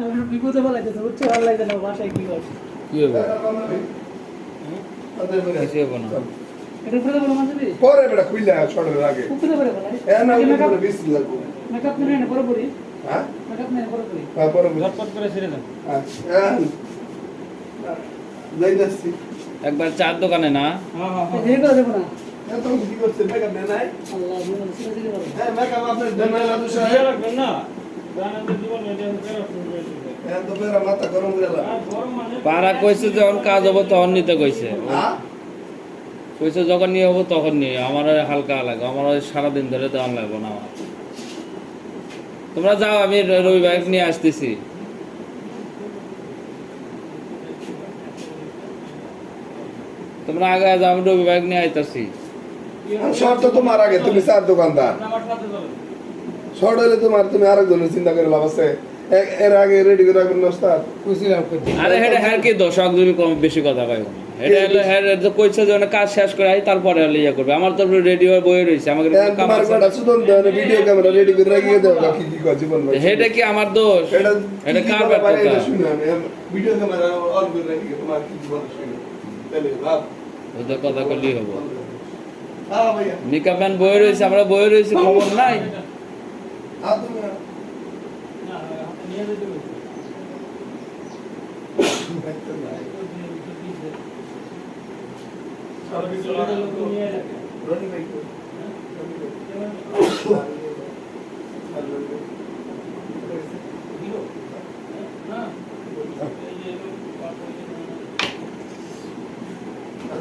আমি বিপদে বলাইতেছে বুঝছ ভালো লাগে না বাসায় কি হয় কি হবে? তাদের বলে কিছু হবে না। এটা উপরে বলো মাঝে পরে বেটা খুইলা ছড়ের আগে। উপরে পরে বলাই এ না উপরে বেশি লাগবো মেকআপ মেনে না পরে পরি হ্যাঁ? মেকআপ মেনে পরে পরি হ্যাঁ পরে বেশি। ঝটপট করে ছেড়ে দেন। হ্যাঁ হ্যাঁ। যাই যাচ্ছি। একবার চার দোকানে না? হ্যাঁ হ্যাঁ হ্যাঁ। না। মেকআপ নেই নাই? আল্লাহ পারো হ্যাঁ মেকআপ আপনার দেন না। পাড়া কইছে যখন কাজ হব তখন নিতে কইছে। হ্যাঁ? কইছে যখন নিয়ে হব তখন নিয়ে। আমার হালকা লাগে। আমার সারাদিন ধরে দেওয়ান লাগবে না আমার। তোমরা যাও আমি রবিবার নিয়ে আসতেছি। তোমরা আগে যাও আমি রবিবার নিয়ে আইতাছি। শর্ত তোমার আগে তুমি চার দোকানদার। শর্ট হলে তোমার তুমি আরেকজনের চিন্তা করে লাভ আছে। এর আগে রেডি করে রাখবেন নস্তার আরে হেডে হ্যাঁ কি দর্শক যদি কম বেশি কথা কয় এটা হলো হ্যাঁ যে কইছে যে কাজ শেষ করে আই তারপরে হলে ইয়ে করবে। আমার তো রেডিও বই রইছে। আমাকে তোমার। বেটা ভিডিও ক্যামেরা রেডি করে রাখিয়ে দেও কি কি হেডে কি আমার দোষ? এটা কার এটা ভিডিও ক্যামেরা অন করে রাখিয়ে তোমার কি তাহলে ভাব। ওদের কথা করলেই হব। হ্যাঁ ভাইয়া। নিকা ম্যান বই রয়েছে আমরা বই রয়েছে খবর নাই? हाथ दो मेरा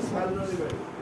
साल नहीं बैठ